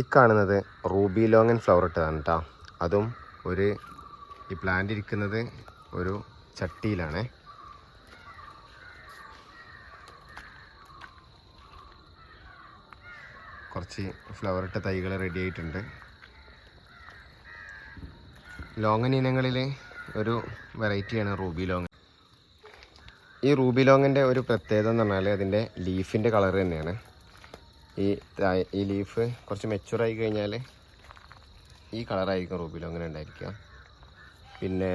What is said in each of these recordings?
ഈ കാണുന്നത് Ruby longan flower ഇട്ടതാണ് കേട്ടോ അതും ഒരു ഈ പ്ലാന്റ് ഇരിക്കുന്നത് ഒരു ചട്ടിയിലാണ്. കുറച്ച് ഫ്ലവർ ഇട്ട തൈകൾ റെഡി ആയിട്ടുണ്ട്. ലോങ്ങൻ ഇനങ്ങളിൽ ഒരു വെറൈറ്റിയാണ് റൂബി ലോങ്ങൻ. ഈ റൂബി ലോങ്ങിന്റെ ഒരു പ്രത്യേകത എന്ന് പറഞ്ഞാൽ അതിന്റെ ലീഫിന്റെ കളർ തന്നെയാണ്. ഈ ഈ ലീഫ് കുറച്ച് മെച്ചുറായി കഴിഞ്ഞാൽ ഈ കളറായിരിക്കും റൂബിലോ അങ്ങനെ ഉണ്ടായിരിക്കുക. പിന്നെ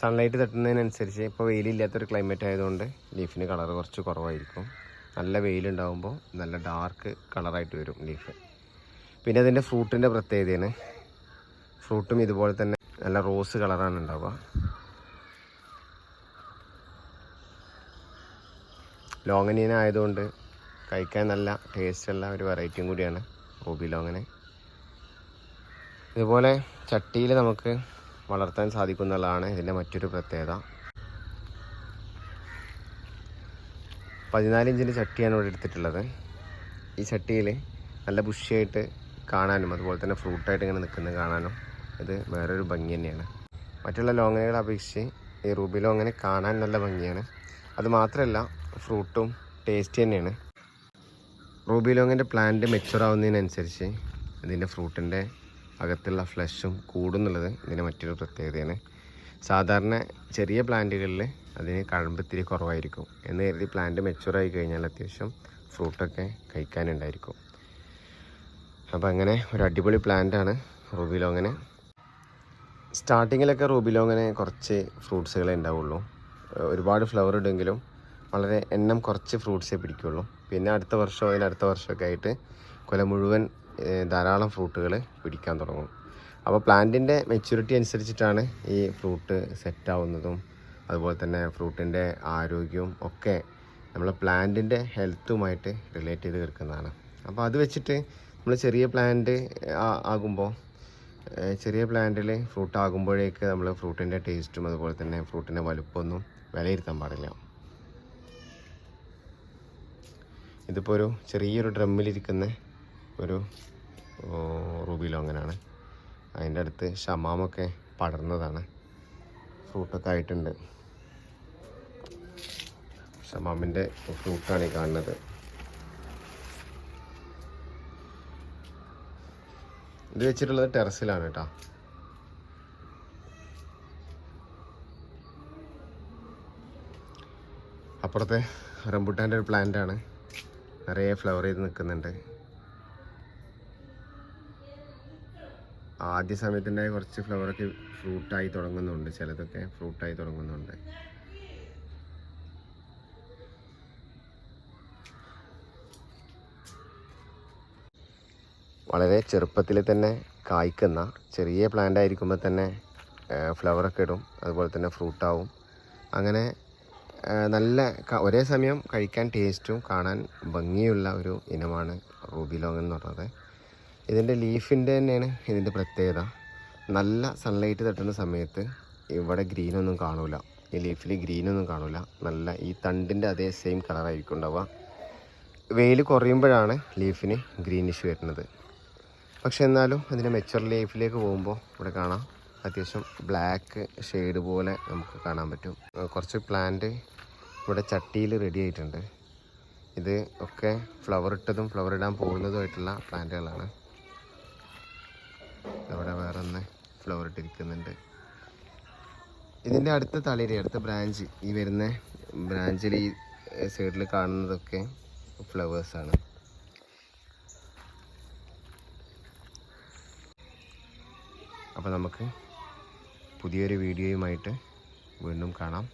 സൺലൈറ്റ് തട്ടുന്നതിനനുസരിച്ച് ഇപ്പോൾ വെയിലില്ലാത്തൊരു ക്ലൈമറ്റ് ആയതുകൊണ്ട് ലീഫിന് കളർ കുറച്ച് കുറവായിരിക്കും. നല്ല വെയിലുണ്ടാകുമ്പോൾ നല്ല ഡാർക്ക് കളറായിട്ട് വരും ലീഫ് പിന്നെ അതിന്റെ ഫ്രൂട്ടിന്റെ പ്രത്യേകതയാണ്. ഫ്രൂട്ടും ഇതുപോലെ തന്നെ നല്ല റോസ് കളറാണ് ഉണ്ടാവുക. ലോങ്ങനീന ആയതുകൊണ്ട് കഴിക്കാൻ നല്ല ടേസ്റ്റുള്ള ഒരു വെറൈറ്റിയും കൂടിയാണ് ഓബിലോങ്ങനെ ലോങ്ങന് ഇതുപോലെ ചട്ടിയിൽ നമുക്ക് വളർത്താൻ സാധിക്കുന്നതാണ് ഇതിന്റെ മറ്റൊരു പ്രത്യേകത. പതിനാല് ഇഞ്ചിന്റെ ചട്ടിയാണ് ഇവിടെ എടുത്തിട്ടുള്ളത്. ഈ ചട്ടിയിൽ നല്ല ബുഷിയായിട്ട് കാണാനും അതുപോലെ തന്നെ ഫ്രൂട്ടായിട്ട് ഇങ്ങനെ നിൽക്കുന്നത് കാണാനും ഇത് വേറൊരു ഭംഗി തന്നെയാണ്. മറ്റുള്ള ലോങ്ങനകളെ അപേക്ഷിച്ച് ഈ റൂബി ലോങ്ങനെ കാണാൻ നല്ല ഭംഗിയാണ്. അത് മാത്രമല്ല ഫ്രൂട്ടും ടേസ്റ്റി തന്നെയാണ്. റൂബി ലോങ്ങിന്റെ പ്ലാന്റ് മെച്ചുവർ ആവുന്നതിനനുസരിച്ച് ഇതിന്റെ ഫ്രൂട്ടിന്റെ അകത്തുള്ള ഫ്ലഷും കൂടുന്നുള്ളത് ഇതിന്റെ മറ്റൊരു പ്രത്യേകതയാണ്. സാധാരണ ചെറിയ പ്ലാന്റുകളിൽ അതിന് കഴമ്പത്തിരി കുറവായിരിക്കും. എന്ന് കരുതി പ്ലാന്റ് മെച്ചുവർ ആയി കഴിഞ്ഞാൽ അത്യാവശ്യം ഫ്രൂട്ടൊക്കെ കഴിക്കാനുണ്ടായിരിക്കും. അപ്പോൾ അങ്ങനെ ഒരു അടിപൊളി പ്ലാന്റാണ് റൂബി ലോങ്ങിന്. സ്റ്റാർട്ടിങ്ങിലൊക്കെ റൂബി ലോങ്ങിന് കുറച്ച് ഫ്രൂട്ട്സുകളെ ഉണ്ടാവുള്ളൂ. ഒരുപാട് ഫ്ലവർ ഇടുമെങ്കിലും വളരെ എണ്ണം കുറച്ച് ഫ്രൂട്ട്സേ പിടിക്കുകയുള്ളൂ പിന്നെ അടുത്ത വർഷം അതിന് അടുത്ത വർഷമൊക്കെ ആയിട്ട് കൊല മുഴുവൻ ധാരാളം ഫ്രൂട്ടുകൾ പിടിക്കാൻ തുടങ്ങും. അപ്പോൾ പ്ലാന്റിന്റെ മെച്യൂരിറ്റി അനുസരിച്ചിട്ടാണ് ഈ ഫ്രൂട്ട് സെറ്റാവുന്നതും അതുപോലെ തന്നെ ഫ്രൂട്ടിന്റെ ആരോഗ്യവും ഒക്കെ നമ്മൾ പ്ലാന്റിന്റെ ഹെൽത്തുമായിട്ട് റിലേറ്റ് ചെയ്ത് കിടക്കുന്നതാണ്. അപ്പോൾ അത് വെച്ചിട്ട് നമ്മൾ ചെറിയ പ്ലാന്റ് ആകുമ്പോൾ ചെറിയ പ്ലാന്റിൽ ഫ്രൂട്ട് ആകുമ്പോഴേക്ക് നമ്മൾ ഫ്രൂട്ടിന്റെ ടേസ്റ്റും അതുപോലെ തന്നെ ഫ്രൂട്ടിന്റെ വലുപ്പമൊന്നും വിലയിരുത്താൻ പാടില്ല. ഇതിപ്പോൾ ഒരു ചെറിയൊരു ഡ്രമ്മിലിരിക്കുന്ന ഒരു ഓ, റൂബി ലോങ്ങനാണ് അതിന്റെ അടുത്ത് ഷമാമൊക്കെ പടർന്നതാണ്. ഫ്രൂട്ടൊക്കെ ആയിട്ടുണ്ട്. ഷമാമിന്റെ ഫ്രൂട്ടാണ് ഈ കാണുന്നത്. ഇത് വെച്ചിട്ടുള്ളത് ടെറസിലാണ് കേട്ടോ. അപ്പുറത്തെ റംബുട്ടാന്റെ ഒരു പ്ലാന്റാണ് നിറയെ ഫ്ലവർ ചെയ്ത് നിൽക്കുന്നുണ്ട്. ആദ്യ സമയത്തിന്റെ കുറച്ച് ഫ്ലവറൊക്കെ ഫ്രൂട്ടായി തുടങ്ങുന്നുണ്ട്. ചിലതൊക്കെ ഫ്രൂട്ടായി തുടങ്ങുന്നുണ്ട്. വളരെ ചെറുപ്പത്തിൽ തന്നെ കായ്ക്കുന്ന ചെറിയ പ്ലാന്റ് ആയിരിക്കുമ്പോൾ തന്നെ ഫ്ലവറൊക്കെ ഇടും. അതുപോലെ തന്നെ ഫ്രൂട്ടാവും അങ്ങനെ നല്ല ഒരേ സമയം കഴിക്കാൻ ടേസ്റ്റും കാണാൻ ഭംഗിയുള്ള ഒരു ഇനമാണ് റൂബി ലോങ് എന്ന് പറഞ്ഞത്. ഇതിന്റെ ലീഫിന്റെ തന്നെയാണ് ഇതിന്റെ പ്രത്യേകത. നല്ല സൺലൈറ്റ് തട്ടുന്ന സമയത്ത് ഇവിടെ ഗ്രീനൊന്നും കാണൂല. ഈ ലീഫിൽ ഗ്രീനൊന്നും കാണൂല. നല്ല ഈ തണ്ടിന്റെ അതേ സെയിം കളറായിരിക്കും ഉണ്ടാവുക. വെയിൽ കുറയുമ്പോഴാണ് ലീഫിന് ഗ്രീനിഷ് വരുന്നത്. പക്ഷെ എന്നാലും അതിന്റെ മെച്ചർ ലീഫിലേക്ക് പോകുമ്പോൾ ഇവിടെ കാണാം. അത്യാവശ്യം ബ്ലാക്ക് ഷെയ്ഡ് പോലെ നമുക്ക് കാണാൻ പറ്റും. കുറച്ച് പ്ലാന്റ് ഇവിടെ ചട്ടിയിൽ റെഡി ആയിട്ടുണ്ട്. ഇത് ഒക്കെ ഫ്ലവർ ഇട്ടതും ഫ്ലവർ ഇടാൻ പോകുന്നതുമായിട്ടുള്ള പ്ലാന്റുകളാണ്. അവിടെ വേറെ ഒന്ന് ഫ്ലവർ ഇട്ടിരിക്കുന്നുണ്ട്. ഇതിന്റെ അടുത്ത തളിരി അടുത്ത ബ്രാഞ്ച് ഈ വരുന്ന ബ്രാഞ്ചിൽ ഈ സൈഡിൽ കാണുന്നതൊക്കെ ഫ്ലവേഴ്സാണ് അപ്പോൾ നമുക്ക് പുതിയൊരു വീഡിയോയുമായിട്ട് വീണ്ടും കാണാം.